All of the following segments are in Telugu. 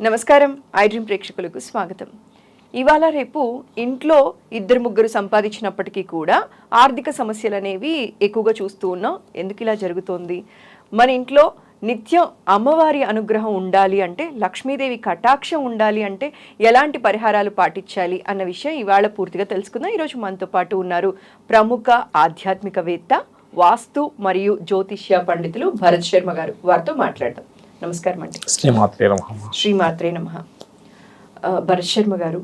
నమస్కారం. ఐడ్రీమ్ ప్రేక్షకులకు స్వాగతం. ఇవాళ రేపు ఇంట్లో ఇద్దరు ముగ్గురు సంపాదించినప్పటికీ కూడా ఆర్థిక సమస్యలు అనేవి ఎక్కువగా చూస్తూ ఉన్నాం. ఎందుకు ఇలా జరుగుతోంది? మన ఇంట్లో నిత్యం అమ్మవారి అనుగ్రహం ఉండాలి అంటే లక్ష్మీదేవి కటాక్షం ఉండాలి అంటే ఎలాంటి పరిహారాలు పాటించాలి అన్న విషయం ఇవాళ పూర్తిగా తెలుసుకుందాం. ఈరోజు మనతో పాటు ఉన్నారు ప్రముఖ ఆధ్యాత్మికవేత్త వాస్తు మరియు జ్యోతిష్య పండితులు భరత్ శర్మ గారు. వారితో మాట్లాడదాం. నమస్కారం అండి శ్రీమాత్రే నమ. శ్రీమాత్రే నమ. Bharat Sharma garu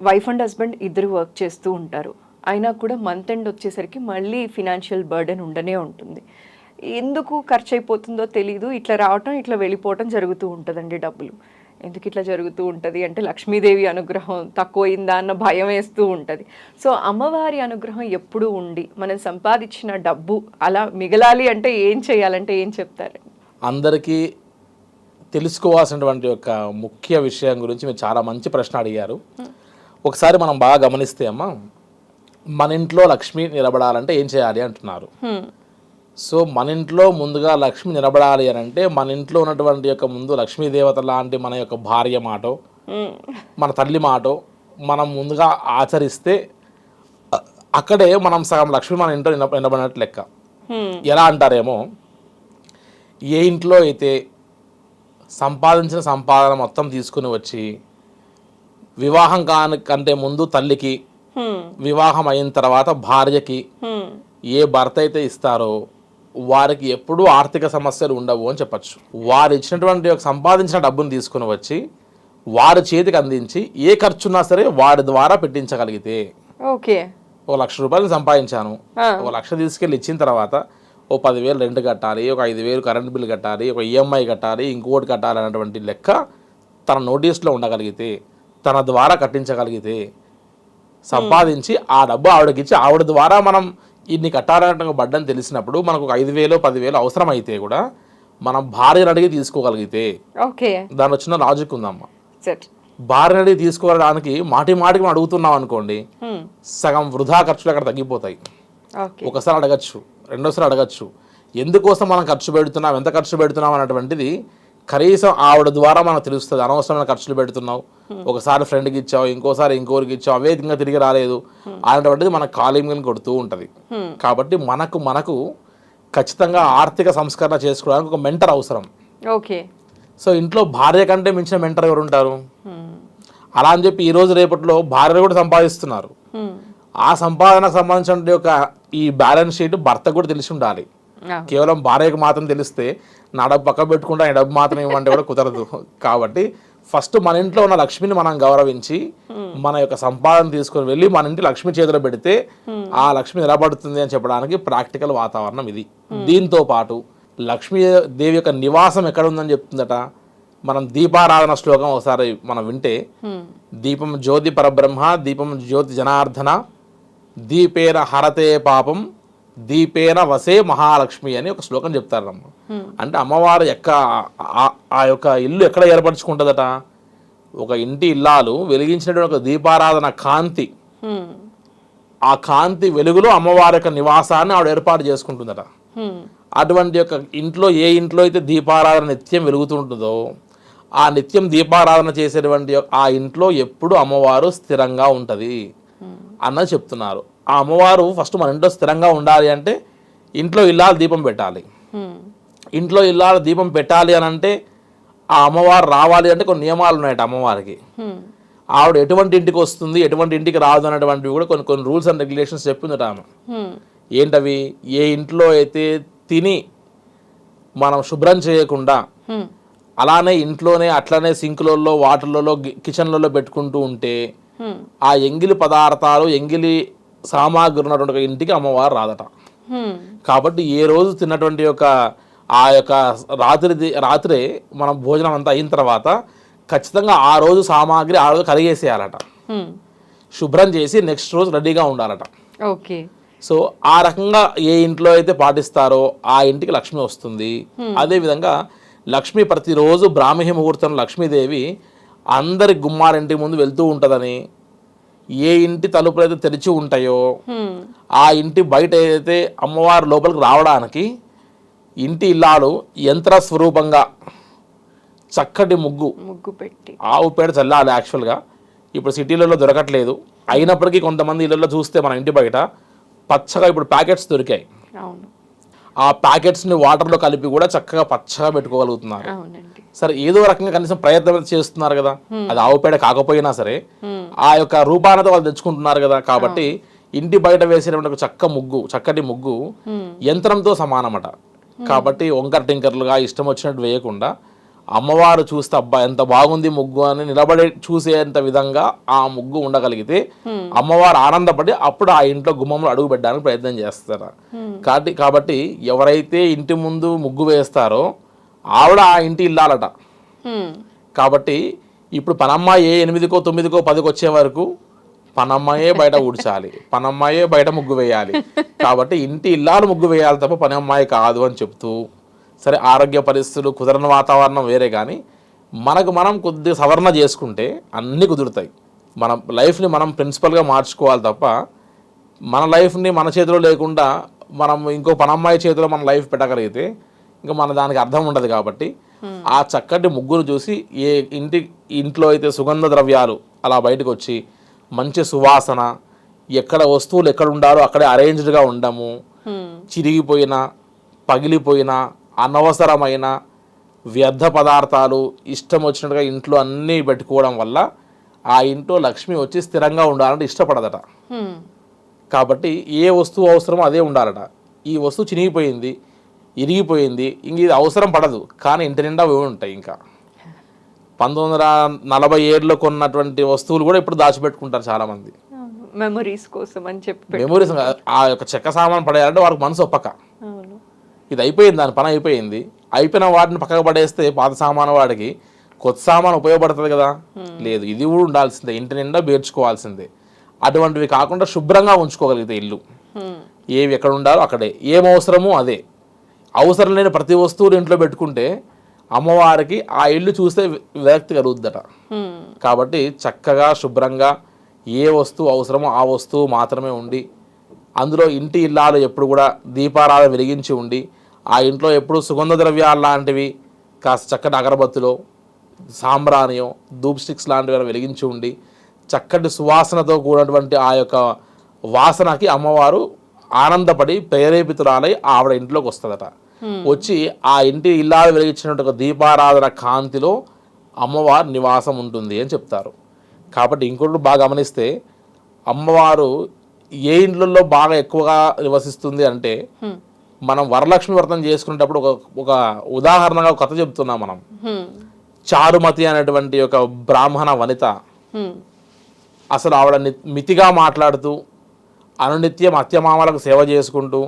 wife and husband ఇద్దరు వర్క్ చేస్తూ ఉంటారు. అయినా కూడా మంత్ ఎండ్ వచ్చేసరికి మళ్ళీ ఫినాన్షియల్ బర్డెన్ ఉండనే ఉంటుంది. ఎందుకు ఖర్చు అయిపోతుందో తెలీదు. ఇట్లా రావటం ఇట్లా వెళ్ళిపోవటం జరుగుతూ ఉంటుందండి డబ్బులు. ఎందుకు ఇట్లా జరుగుతూ ఉంటుంది అంటే లక్ష్మీదేవి అనుగ్రహం తక్కువైందా అన్న భయం వేస్తూ ఉంటుంది. సో అమ్మవారి అనుగ్రహం ఎప్పుడూ ఉండి మనం సంపాదించిన డబ్బు అలా మిగలాలి అంటే ఏం చేయాలంటే ఏం చెప్తారండి? అందరికీ తెలుసుకోవాల్సినటువంటి ఒక ముఖ్య విషయం గురించి మీరు చాలా మంచి ప్రశ్న అడిగారు ఒకసారి మనం బాగా గమనిస్తే అమ్మా మన ఇంట్లో లక్ష్మి నిలబడాలంటే ఏం చేయాలి అంటున్నారు. సో మన ఇంట్లో ముందుగా లక్ష్మి నిలబడాలి అని అంటే మన ఇంట్లో ఉన్నటువంటి యొక్క ముందు లక్ష్మీ దేవత లాంటి మన యొక్క భార్య మాటో. మన తల్లి మాటో మనం ముందుగా ఆచరిస్తే అక్కడే మనం సగం లక్ష్మి మన ఇంట్లో నిలబ- నిలబడినట్టు లెక్క. ఎలా అంటారేమో ఏ ఇంట్లో అయితే సంపాదించిన సంపాదన మొత్తం తీసుకుని వచ్చి వివాహం కాని కంటే ముందు తల్లికి. వివాహం అయిన తర్వాత భార్యకి. ఏ భర్త అయితే ఇస్తారో వారికి ఎప్పుడూ ఆర్థిక సమస్యలు ఉండవు అని చెప్పచ్చు వారు ఇచ్చినటువంటి సంపాదించిన డబ్బును తీసుకుని వచ్చి వారి చేతికి అందించి ఏ ఖర్చున్నా సరే వారి ద్వారా పెట్టించగలిగితే ఓకే ఒక లక్ష రూపాయలు సంపాదించాను. ఒక లక్ష తీసుకెళ్ళి ఇచ్చిన తర్వాత ఓ పదివేలు రెంట్ కట్టాలి ఒక ఐదు వేలు కరెంట్ బిల్ కట్టాలి ఒక ఈఎంఐ కట్టాలి ఇంకోటి కట్టాలి అనేటువంటి లెక్క తన నోటీస్లో ఉండగలిగితే తన ద్వారా కట్టించగలిగితే సంపాదించి ఆ డబ్బు ఆవిడకి ఇచ్చి ఆవిడ ద్వారా మనం ఇన్ని కట్టాలనే బడ్డని తెలిసినప్పుడు మనకు ఒక ఐదు వేలు పదివేలు అవసరం అయితే కూడా మనం భార్యను అడిగి తీసుకోగలిగితే ఓకే. దాని వచ్చిన లాజిక్ ఉందమ్మా. భార్యను అడిగి తీసుకోవడానికి మాటి మాటికి మనం అడుగుతున్నాం అనుకోండి హ్మ్. సగం వృధా ఖర్చులు అక్కడ తగ్గిపోతాయి. ఒకసారి అడగచ్చు. రెండోసారి అడగచ్చు. ఎందుకోసం మనం ఖర్చు పెడుతున్నాం? ఎంత ఖర్చు పెడుతున్నాం అనేటువంటిది కనీసం ఆవిడ ద్వారా మనకు తెలుస్తుంది. అనవసరమైన ఖర్చులు పెడుతున్నావు. ఒకసారి ఫ్రెండ్కి ఇచ్చావు ఇంకోసారి ఇంకోరికి ఇచ్చావు అవే ఇంకా తిరిగి రాలేదు అనేటువంటిది మన కాలింగ్ కొడుతూ ఉంటుంది. కాబట్టి మనకు మనకు ఖచ్చితంగా ఆర్థిక సంస్కరణ చేసుకోవడానికి ఒక మెంటర్ అవసరం. ఓకే. సో ఇంట్లో భార్య కంటే మించిన మెంటర్ ఎవరు ఉంటారు. అలా అని చెప్పి ఈ రోజు రేపట్లో భార్యలు కూడా సంపాదిస్తున్నారు. ఆ సంపాదనకు సంబంధించిన యొక్క ఈ బ్యాలెన్స్ షీట్ భర్తకు కూడా తెలిసి ఉండాలి. ఆ. కేవలం భార్యకు మాత్రం తెలిస్తే నా డబ్బు పక్క పెట్టుకుంటా ఈ డబ్బు మాత్రం ఇవ్వమంటే కూడా కుదరదు. కాబట్టి ఫస్ట్ మన ఇంట్లో ఉన్న లక్ష్మిని మనం గౌరవించి మన యొక్క సంపాదన తీసుకొని వెళ్ళి మన ఇంటి లక్ష్మి చేతిలో పెడితే ఆ లక్ష్మి నిలబడుతుంది అని చెప్పడానికి ప్రాక్టికల్ వాతావరణం ఇది. దీంతో పాటు లక్ష్మీ దేవి యొక్క నివాసం ఎక్కడ ఉందని చెప్తుందట? మనం దీపారాధన శ్లోకం ఒకసారి మనం వింటే. దీపం జ్యోతి పరబ్రహ్మ దీపం జ్యోతి జనార్దన దీపేన హరతే పాపం దీపేన వసే మహాలక్ష్మి అని ఒక శ్లోకం చెప్తారమ్మ అంటే అమ్మవారు ఎక్క ఆ- ఆ యొక్క ఇల్లు ఎక్కడ ఏర్పరచుకుంటుందట? ఒక ఇంటి ఇల్లాలు వెలిగించినటువంటి ఒక దీపారాధన కాంతి. హ్మ్. ఆ కాంతి వెలుగులో అమ్మవారి యొక్క నివాసాన్ని ఆవిడ ఏర్పాటు చేసుకుంటుందట. హ్మ్. అటువంటి యొక్క ఇంట్లో ఏ ఇంట్లో అయితే దీపారాధన నిత్యం వెలుగుతుంటుందో ఆ నిత్యం దీపారాధన చేసేటువంటి ఆ ఇంట్లో ఎప్పుడు అమ్మవారు స్థిరంగా ఉంటుంది. అన్నది చెప్తున్నారు. ఆ అమ్మవారు ఫస్ట్ మన ఇంట్లో స్థిరంగా ఉండాలి అంటే ఇంట్లో ఇల్లాలు దీపం పెట్టాలి. ఇంట్లో ఇల్లాలు దీపం పెట్టాలి అని అంటే ఆ అమ్మవారు రావాలి అంటే కొన్ని నియమాలు ఉన్నాయట అమ్మవారికి. ఆవిడ ఎటువంటి ఇంటికి వస్తుంది ఎటువంటి ఇంటికి రాదు అనేటువంటివి కూడా కొన్ని కొన్ని రూల్స్ అండ్ రెగ్యులేషన్స్ చెప్పిందట ఆమె. ఏంటవి? ఏ ఇంట్లో అయితే తిని మనం శుభ్రం చేయకుండా అలానే ఇంట్లోనే అట్లనే సింకులలో వాటర్లలో కిచెన్లలో పెట్టుకుంటూ ఉంటే ఆ ఎంగిలి పదార్థాలు ఎంగిలి సామాగ్రి ఉన్నటువంటి ఇంటికి అమ్మవారు రాదట. కాబట్టి ఏ రోజు తిన్నటువంటి యొక్క ఆ యొక్క రాత్రి రాత్రే మనం భోజనం అంతా అయిన తర్వాత ఖచ్చితంగా ఆ రోజు సామాగ్రి ఆ రోజు కడిగేసేయాలట హ్మ్. శుభ్రం చేసి నెక్స్ట్ రోజు రెడీగా ఉండాలట ఓకే సో ఆ రకంగా ఏ ఇంట్లో అయితే పాటిస్తారో ఆ ఇంటికి లక్ష్మి వస్తుంది అదే విధంగా లక్ష్మి ప్రతిరోజు బ్రాహ్మీ ముహూర్తం లక్ష్మీదేవి అందరి గుమ్మారింటి ముందు వెళ్తూ ఉంటుందని ఏ ఇంటి తలుపులు అయితే తెరిచి ఉంటాయో. ఆ ఇంటి బయట ఏదైతే అమ్మవారి లోపలికి రావడానికి ఇంటి ఇల్లాలు యంత్ర స్వరూపంగా చక్కటి ముగ్గు ముగ్గు పెట్టి. ఆవు పేడ చల్లాలి యాక్చువల్గా. ఇప్పుడు సిటీలలో దొరకట్లేదు. అయినప్పటికీ కొంతమంది ఇళ్ళల్లో చూస్తే మన ఇంటి బయట పచ్చగా ఇప్పుడు ప్యాకెట్స్ దొరికాయి. అవును. ఆ ప్యాకెట్స్ని వాటర్లో కలిపి కూడా చక్కగా పచ్చగా పెట్టుకోగలుగుతున్నారు. సరే ఏదో రకంగా కనీసం ప్రయత్నం చేస్తున్నారు కదా. అది ఆవు పేడ కాకపోయినా సరే ఆ యొక్క రూపానతో వాళ్ళు తెచ్చుకుంటున్నారు కదా. కాబట్టి ఇంటి బయట వేసేటువంటి ఒక చక్క ముగ్గు చక్కటి ముగ్గు యంత్రంతో సమానమట. కాబట్టి వంకర టింకర్లుగా ఇష్టం వచ్చినట్టు వేయకుండా అమ్మవారు చూస్తే అబ్బా ఎంత బాగుంది ముగ్గు అని నిలబడి చూసేంత విధంగా ఆ ముగ్గు ఉండగలిగితే అమ్మవారు ఆనందపడి అప్పుడు ఆ ఇంట్లో గుమ్మంలో అడుగు పెట్టడానికి ప్రయత్నం చేస్తారు. కాబట్టి కాబట్టి ఎవరైతే ఇంటి ముందు ముగ్గు వేస్తారో ఆవిడ ఆ ఇంటి ఇల్లాలట. కాబట్టి ఇప్పుడు పనమ్మాయి ఏ ఎనిమిదికో తొమ్మిదికో పదికి వచ్చే వరకు పనమ్మాయే బయట ఊడ్చాలి. పనమ్మాయే బయట ముగ్గు వేయాలి. కాబట్టి ఇంటి ఇల్లాలు ముగ్గు వేయాలి తప్ప పని అమ్మాయి కాదు అని చెప్తూ సరే ఆరోగ్య పరిస్థితులు కుదరని వాతావరణం వేరే కానీ మనకు మనం కొద్దిగా సవరణ చేసుకుంటే అన్నీ కుదురుతాయి. మన లైఫ్ని మనం ప్రిన్సిపల్గా మార్చుకోవాలి తప్ప మన లైఫ్ని మన చేతిలో లేకుండా మనం ఇంకో పనమ్మాయి చేతిలో మన లైఫ్ పెట్టగలిగితే ఇంకా మన దానికి అర్థం ఉండదు కాబట్టి ఆ చక్కటి ముగ్గురు చూసి ఏ ఇంటి ఇంట్లో అయితే సుగంధ ద్రవ్యాలు అలా బయటకు వచ్చి మంచి సువాసన ఎక్కడ వస్తువులు ఎక్కడ ఉండాలో అక్కడే అరేంజ్డ్గా ఉండము. హ్మ్. చిరిగిపోయిన పగిలిపోయిన అనవసరమైన వ్యర్థ పదార్థాలు ఇష్టం వచ్చినట్టుగా ఇంట్లో అన్నీ పెట్టుకోవడం వల్ల ఆ ఇంట్లో లక్ష్మి వచ్చి స్థిరంగా ఉండాలంటే ఇష్టపడదట. కాబట్టి ఏ వస్తువు అవసరమో అదే ఉండాలట. ఈ వస్తువు చినిగిపోయింది ఇరిగిపోయింది ఇంక ఇది అవసరం పడదు. కానీ ఇంటి నిండా ఉంటాయి ఇంకా. పంతొమ్మిది వందల నలభై ఏడులో కొన్నటువంటి వస్తువులు కూడా ఇప్పుడు దాచిపెట్టుకుంటారు చాలామంది. మెమరీస్ కోసం అని చెప్పి మెమరీస్ ఆ యొక్క చెక్క సామాన్ పడేయాలంటే వారికి మనసు ఒప్పక. ఇది అయిపోయింది దాని పని అయిపోయింది. అయిపోయిన వాటిని పక్కకు పడేస్తే పాత సామాను వాడికి కొత్త సామాను ఉపయోగపడుతుంది కదా? లేదు ఇది కూడా ఉండాల్సిందే ఇంటి నిండా పేర్చుకోవాల్సిందే. అటువంటివి కాకుండా శుభ్రంగా ఉంచుకోగలిగితే ఇల్లు. ఏవి ఎక్కడ ఉండాలో అక్కడే. ఏం అవసరమో అదే. అవసరం లేని ప్రతి వస్తువులు ఇంట్లో పెట్టుకుంటే అమ్మవారికి ఆ ఇల్లు చూస్తే విరక్తి కలుగుద్దట. కాబట్టి చక్కగా శుభ్రంగా ఏ వస్తువు అవసరమో ఆ వస్తువు మాత్రమే ఉండి అందులో ఇంటి ఇల్లాలు ఎప్పుడు కూడా దీపారాలు వెలిగించి ఉండి ఆ ఇంట్లో ఎప్పుడు సుగంధ ద్రవ్యాలు లాంటివి కాస్త చక్కటి అగరబత్తులో సాంబ్రానియో ధూప్ స్టిక్స్ లాంటివి వెలిగించి ఉండి చక్కటి సువాసనతో కూడినటువంటి ఆ యొక్క వాసనకి అమ్మవారు ఆనందపడి ప్రేరేపితురాలై ఆవిడ ఇంట్లోకి వస్తుందట. వచ్చి ఆ ఇంటి ఇల్లాలు వెలిగించినట్టు ఒక దీపారాధన కాంతిలో అమ్మవారు నివాసం ఉంటుంది అని చెప్తారు. కాబట్టి ఇంకోటి బాగా గమనిస్తే అమ్మవారు ఏ ఇండ్లలో బాగా ఎక్కువగా నివసిస్తుంది అంటే. మనం వరలక్ష్మి వ్రతం చేసుకునేటప్పుడు ఒక ఒక ఉదాహరణగా ఒక కథ చెప్తున్నాం మనం. చారుమతి అనేటువంటి ఒక బ్రాహ్మణ వనిత. అసలు ఆవిడ ని- మితిగా మాట్లాడుతూ అనునిత్యం అత్యమామలకు సేవ చేసుకుంటూ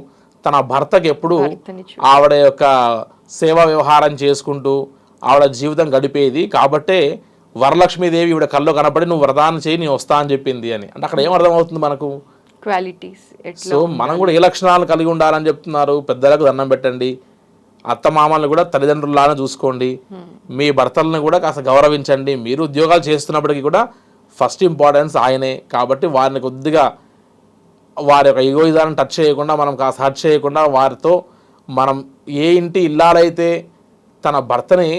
తన భర్తకి ఎప్పుడు ఆవిడ యొక్క సేవా వ్యవహారం చేసుకుంటూ ఆవిడ జీవితం గడిపేది కాబట్టే వరలక్ష్మీదేవి ఈవిడ కల్లో కనపడి నువ్వు వ్రతాన్ని చేయి నేను వస్తా అని చెప్పింది అని అంటే అక్కడ ఏం అర్థమవుతుంది మనకు క్వాలిటీస్ సో మనం కూడా ఏ లక్షణాలు కలిగి ఉండాలని చెప్తున్నారు? పెద్దలకు దండం పెట్టండి. అత్త మామల్ని కూడా తల్లిదండ్రుల్లానే చూసుకోండి. మీ భర్తలను కూడా కాస్త గౌరవించండి. మీరు ఉద్యోగాలు చేస్తున్నప్పటికీ కూడా ఫస్ట్ ఇంపార్టెన్స్ ఆయనే. కాబట్టి వారిని కొద్దిగా వారి యొక్క ఈగోయిజాన్ని టచ్ చేయకుండా మనం కాస్త హర్ట్ చేయకుండా వారితో మనం ఏ ఇంటి ఇల్లాలైతే తన భర్తని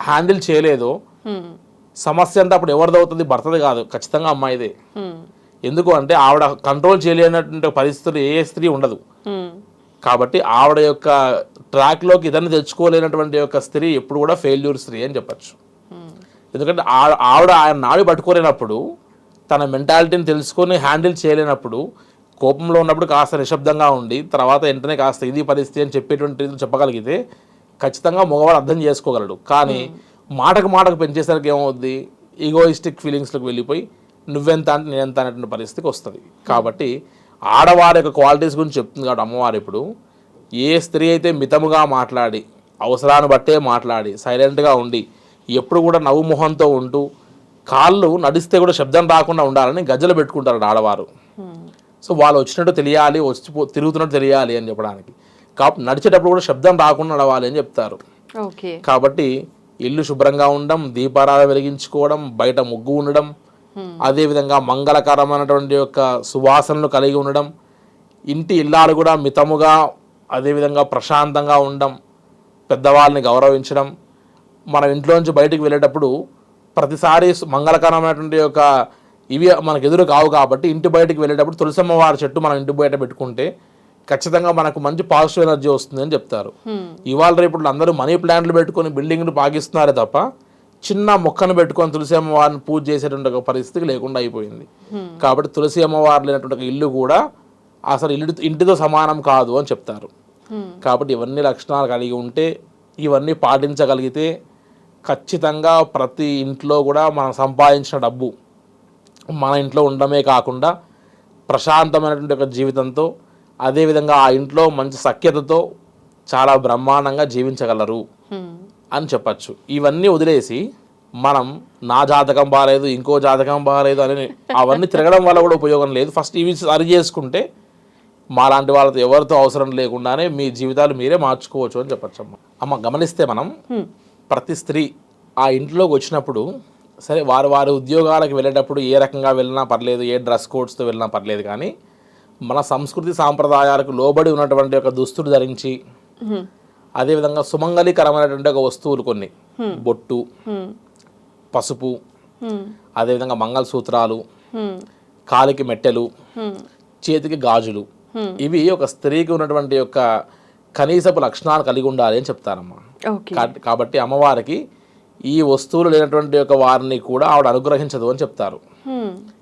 హ్యాండిల్ చేయలేదో హ్మ్. సమస్య అంతా అప్పుడు ఎవరిదవుతుంది? భర్తది కాదు. ఖచ్చితంగా అమ్మాయిదే. హ్మ్. ఎందుకు అంటే ఆవిడ కంట్రోల్ చేయలేనటువంటి పరిస్థితులు ఏ స్త్రీ ఉండదు. కాబట్టి ఆవిడ యొక్క ట్రాక్లోకి ఇతన్ని తెచ్చుకోలేనటువంటి యొక్క స్త్రీ ఎప్పుడు కూడా ఫెయిల్యూర్ స్త్రీ అని చెప్పచ్చు. ఎందుకంటే ఆ- ఆవిడ ఆయన నాడి పట్టుకోలేనప్పుడు తన మెంటాలిటీని తెలుసుకొని హ్యాండిల్ చేయలేనప్పుడు కోపంలో ఉన్నప్పుడు కాస్త నిశ్శబ్దంగా ఉండి తర్వాత వెంటనే కాస్త ఇది పరిస్థితి అని చెప్పేటువంటి చెప్పగలిగితే ఖచ్చితంగా మగవాడు అర్థం చేసుకోగలడు. కానీ మాటకు మాటకు పెంచేసరికి ఏమవుద్ది? ఈగోయిస్టిక్ ఫీలింగ్స్లోకి వెళ్ళిపోయి నువ్వెంత అంటే నేనెంత అనేటువంటి పరిస్థితికి వస్తుంది. కాబట్టి ఆడవారి యొక్క క్వాలిటీస్ గురించి చెప్తుంది కాబట్టి అమ్మవారు ఇప్పుడు ఏ స్త్రీ అయితే మితముగా మాట్లాడి అవసరాన్ని బట్టే మాట్లాడి సైలెంట్గా ఉండి ఎప్పుడు కూడా నవ్వు మొహంతో ఉంటూ కాళ్ళు నడిస్తే కూడా శబ్దం రాకుండా ఉండాలని గజ్జలు పెట్టుకుంటారు ఆడవారు. సో వాళ్ళు వచ్చినట్టు తెలియాలి వచ్చి తిరుగుతున్నట్టు తెలియాలి అని చెప్పడానికి. కాబట్టి నడిచేటప్పుడు కూడా శబ్దం రాకుండా నడవాలి అని చెప్తారు. ఓకే. కాబట్టి ఇల్లు శుభ్రంగా ఉండడం దీపారాధన వెలిగించుకోవడం బయట ముగ్గు ఉండడం అదేవిధంగా మంగళకరమైనటువంటి యొక్క సువాసనలు కలిగి ఉండడం ఇంటి ఇల్లాలు కూడా మితముగా అదేవిధంగా ప్రశాంతంగా ఉండడం పెద్దవాళ్ళని గౌరవించడం మనం ఇంట్లో నుంచి బయటికి వెళ్ళేటప్పుడు ప్రతిసారి మంగళకరమైనటువంటి యొక్క ఇవి మనకు ఎదురు కావు కాబట్టి ఇంటి బయటికి వెళ్ళేటప్పుడు తులసమ్మ వారి చెట్టు మనం ఇంటి బయట పెట్టుకుంటే ఖచ్చితంగా మనకు మంచి పాజిటివ్ ఎనర్జీ వస్తుంది అని చెప్తారు ఇవాళ రేపు అందరూ మనీ ప్లాంట్లు పెట్టుకొని బిల్డింగ్లు పాకిస్తున్నారే తప్ప చిన్న మొక్కను పెట్టుకొని తులసి అమ్మవారిని పూజ చేసేటువంటి ఒక పరిస్థితి లేకుండా అయిపోయింది. కాబట్టి తులసి అమ్మవారు లేనటువంటి ఒక ఇల్లు కూడా అసలు ఇల్లు ఇంటితో సమానం కాదు అని చెప్తారు. కాబట్టి ఇవన్నీ లక్షణాలు కలిగి ఉంటే ఇవన్నీ పాటించగలిగితే ఖచ్చితంగా ప్రతి ఇంట్లో కూడా మనం సంపాదించిన డబ్బు మన ఇంట్లో ఉండడమే కాకుండా ప్రశాంతమైనటువంటి ఒక జీవితంతో అదేవిధంగా ఆ ఇంట్లో మంచి సఖ్యతతో చాలా బ్రహ్మాండంగా జీవించగలరు. అని చెప్పచ్చు. ఇవన్నీ వదిలేసి మనం నా జాతకం బాగాలేదు ఇంకో జాతకం బాగాలేదు అని అవన్నీ తిరగడం వల్ల కూడా ఉపయోగం లేదు. ఫస్ట్ ఇవి సరి చేసుకుంటే మాలాంటి వాళ్ళతో ఎవరితో అవసరం లేకుండానే మీ జీవితాలు మీరే మార్చుకోవచ్చు అని చెప్పచ్చు అమ్మ. అమ్మ గమనిస్తే మనం ప్రతి స్త్రీ ఆ ఇంట్లోకి వచ్చినప్పుడు సరే వారు వారి ఉద్యోగాలకు వెళ్ళేటప్పుడు ఏ రకంగా వెళ్ళినా పర్లేదు ఏ డ్రెస్ కోడ్స్తో వెళ్ళినా పర్లేదు కానీ మన సంస్కృతి సాంప్రదాయాలకు లోబడి ఉన్నటువంటి ఒక దుస్తులు ధరించి. అదేవిధంగా సుమంగళికరమైనటువంటి ఒక వస్తువులు కొన్ని బొట్టు. పసుపు. అదేవిధంగా మంగళసూత్రాలు. కాలికి మెట్టెలు. చేతికి గాజులు ఇవి ఒక స్త్రీకి ఉన్నటువంటి యొక్క కనీసపు లక్షణాలు కలిగి ఉండాలి అని చెప్తారమ్మా కాబట్టి అమ్మవారికి ఈ వస్తువులు లేనటువంటి యొక్క వారిని కూడా ఆవిడ అనుగ్రహించదు అని చెప్తారు.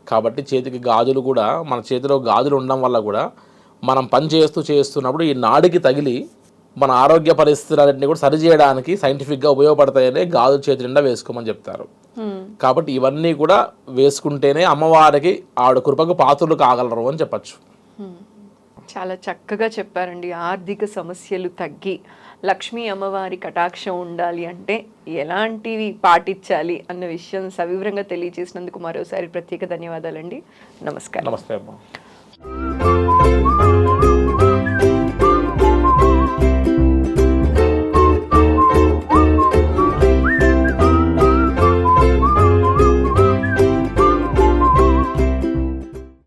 కాబట్టి చేతికి గాజులు కూడా మన చేతిలో గాజులు ఉండడం వల్ల కూడా మనం పని చేస్తూ చేస్తున్నప్పుడు ఈ నాడికి తగిలి మన ఆరోగ్య పరిస్థితులన్నింటినీ కూడా సరిచేయడానికి సైంటిఫిక్గా ఉపయోగపడతాయని గాజు చేతి నిండా వేసుకోమని చెప్తారు. కాబట్టి ఇవన్నీ కూడా వేసుకుంటేనే అమ్మవారికి ఆవిడ కృపకు పాత్రలు కాగలరు అని చెప్పచ్చు. చాలా చక్కగా చెప్పారండి. ఆర్థిక సమస్యలు తగ్గి లక్ష్మీ అమ్మవారి కటాక్షం ఉండాలి అంటే ఎలాంటివి పాటించాలి అన్న విషయం సవివరంగా తెలియజేసినందుకు మరోసారి ప్రత్యేక ధన్యవాదాలండి. నమస్కారం. నమస్తే అమ్మా.